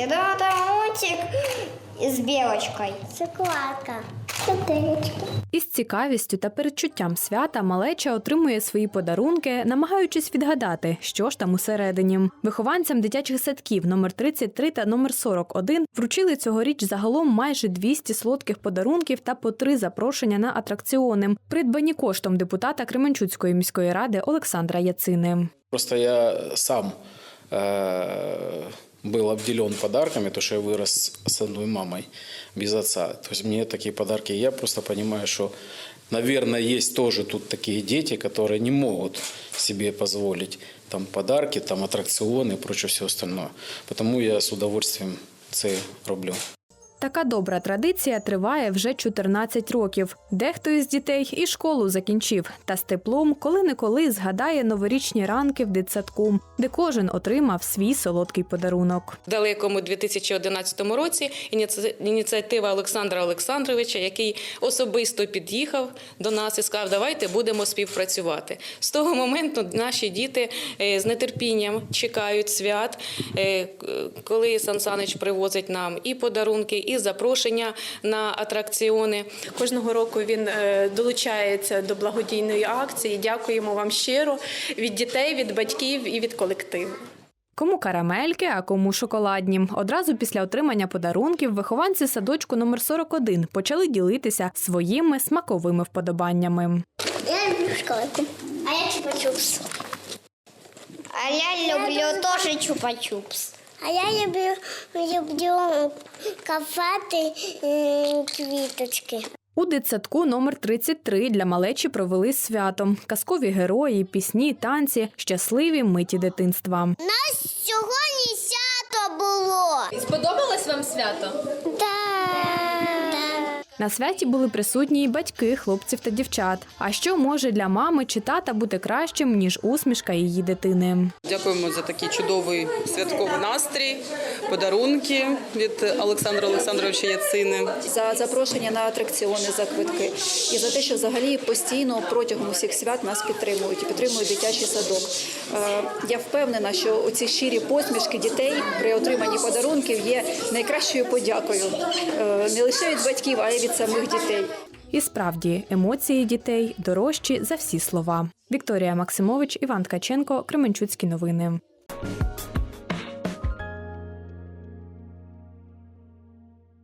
Это мультик с белочкой. Шоколадка. Із цікавістю та передчуттям свята малеча отримує свої подарунки, намагаючись відгадати, що ж там усередині. Вихованцям дитячих садків номер 33 та номер 41 вручили цьогоріч загалом майже 200 солодких подарунків та по три запрошення на атракціони, придбані коштом депутата Кременчуцької міської ради Олександра Яцини. Просто я сам э, был обделен подарками, то, что я вырос с одной мамой, без отца. То есть мне такие подарки, я просто понимаю, что, наверное, есть тоже тут такие дети, которые не могут себе позволить там подарки, там аттракционы и прочее все остальное. Потому я с удовольствием це роблю. Така добра традиція триває вже 14 років. Дехто із дітей і школу закінчив, та з теплом коли-неколи згадає новорічні ранки в дитсадку, де кожен отримав свій солодкий подарунок. В далекому 2011 році ініці- ініціатива Олександра Олександровича, який особисто під'їхав до нас і сказав, давайте будемо співпрацювати. З того моменту наші діти е, з нетерпінням чекають свят, е, коли Сан Санич привозить нам і подарунки, і запрошення на атракціони. Кожного року він е, долучається до благодійної акції. Дякуємо вам щиро від дітей, від батьків і від колективу. Кому карамельки, а кому шоколадні. Одразу після отримання подарунків вихованці садочку номер 41 почали ділитися своїми смаковими вподобаннями. Я люблю шоколадку. А я чупа-чупс. А я люблю тоже чупа-чупс. А я люблю, люблю кафати квіточки. У дитсадку номер 33 для малечі провели свято. Казкові герої, пісні, танці, щасливі миті дитинства. нас сьогодні свято було. Сподобалось вам свято? На святі були присутні й батьки хлопців та дівчат. А що може для мами чи тата бути кращим ніж усмішка її дитини? Дякуємо за такий чудовий святковий настрій, подарунки від Олександра Олександровича Яцини. за запрошення на атракціони за квитки і за те, що взагалі постійно протягом усіх свят нас підтримують і підтримують дитячий садок. Е, Я впевнена, що оці щирі посмішки дітей при отриманні подарунків є найкращою подякою е, не лише від батьків, а й від самих дітей. І справді емоції дітей дорожчі за всі слова. Вікторія Максимович, Іван Ткаченко, Кременчуцькі новини.